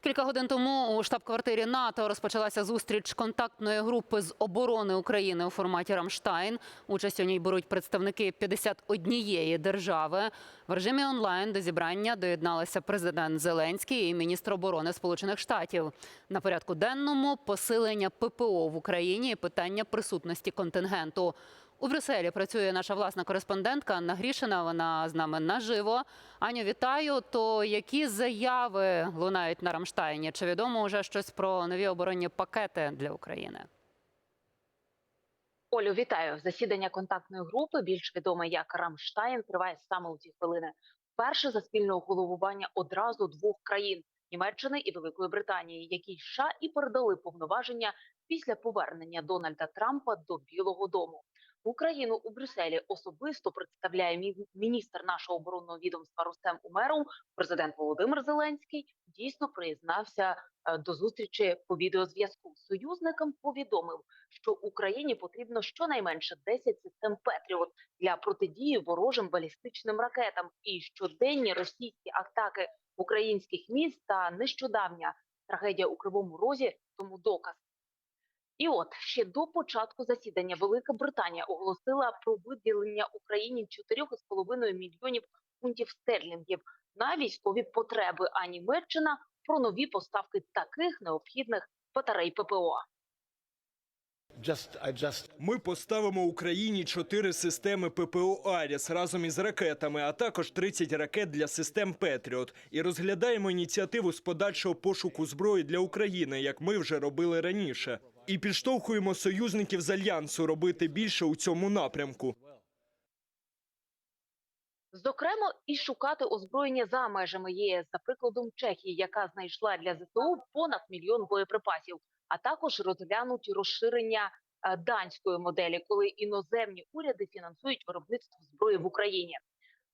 Кілька годин тому у штаб-квартирі НАТО розпочалася зустріч контактної групи з оборони України у форматі Рамштайн. Участь у ній беруть представники 51 держави. В режимі онлайн до зібрання доєдналися президент Зеленський і міністр оборони Сполучених Штатів. На порядку денному посилення ППО в Україні і питання присутності контингенту. У Брюсселі працює наша власна кореспондентка Анна Грішина. Вона з нами наживо. Аню, вітаю. То які заяви лунають на Рамштайні? Чи відомо вже щось про нові оборонні пакети для України? Олю, вітаю. Засідання контактної групи, більш відоме як Рамштайн, триває саме у ці хвилини. Перше за спільного головування одразу двох країн Німеччини і Великої Британії, які США і передали повноваження після повернення Дональда Трампа до Білого Дому. Україну у Брюсселі особисто представляє міністр нашого оборонного відомства Рустем Умеров. Президент Володимир Зеленський дійсно приєднався е, до зустрічі по відеозв'язку. Союзникам повідомив, що Україні потрібно щонайменше 10 систем Петріот для протидії ворожим балістичним ракетам і щоденні російські атаки українських міст та нещодавня трагедія у Кривому Розі тому доказ. І от ще до початку засідання Велика Британія оголосила про виділення Україні 4,5 мільйонів фунтів стерлінгів на військові потреби. А Німеччина про нові поставки таких необхідних батарей ППО. Ми поставимо Україні чотири системи ППО Аріс разом із ракетами, а також 30 ракет для систем Петріот. І розглядаємо ініціативу з подальшого пошуку зброї для України, як ми вже робили раніше. І підштовхуємо союзників з альянсу робити більше у цьому напрямку. Зокрема, і шукати озброєння за межами ЄС, за прикладом Чехії, яка знайшла для ЗСУ понад мільйон боєприпасів, а також розглянуть розширення е, данської моделі, коли іноземні уряди фінансують виробництво зброї в Україні.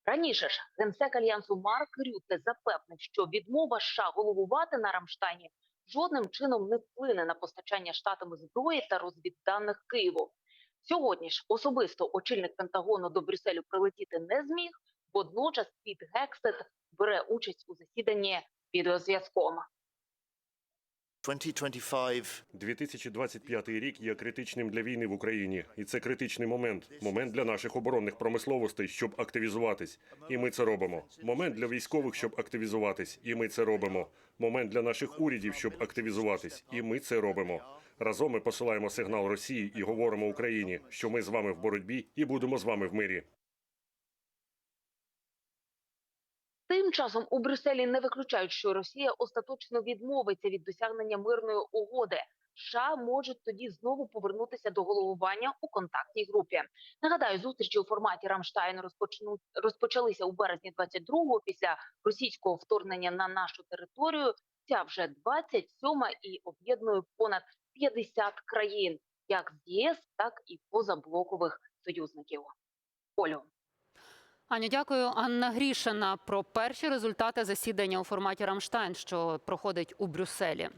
Раніше ж генсек альянсу Марк Рютте запевнив, що відмова США головувати на Рамштайні жодним чином не вплине на постачання штатами зброї та розвідданих Києву. Сьогодні ж особисто очільник Пентагону до Брюсселю прилетіти не зміг. Водночас Піт Гексет бере участь у засіданні відеозв'язком. 2025 2025 рік є критичним для війни в Україні, і це критичний момент. Момент для наших оборонних промисловостей, щоб активізуватись, і ми це робимо. Момент для військових, щоб активізуватись, і ми це робимо. Момент для наших урядів, щоб активізуватись, і ми це робимо. Разом ми посилаємо сигнал Росії і говоримо Україні, що ми з вами в боротьбі і будемо з вами в мирі. Тим часом у Брюсселі не виключають, що Росія остаточно відмовиться від досягнення мирної угоди. США можуть тоді знову повернутися до головування у контактній групі. Нагадаю, зустрічі у форматі Рамштайн розпочнуть розпочалися у березні 22-го після російського вторгнення на нашу територію. Ця вже 27-ма і об'єднує понад 50 країн, як з ЄС, так і позаблокових союзників. Олю. Аню, дякую. Анна Грішина про перші результати засідання у форматі Рамштайн, що проходить у Брюсселі.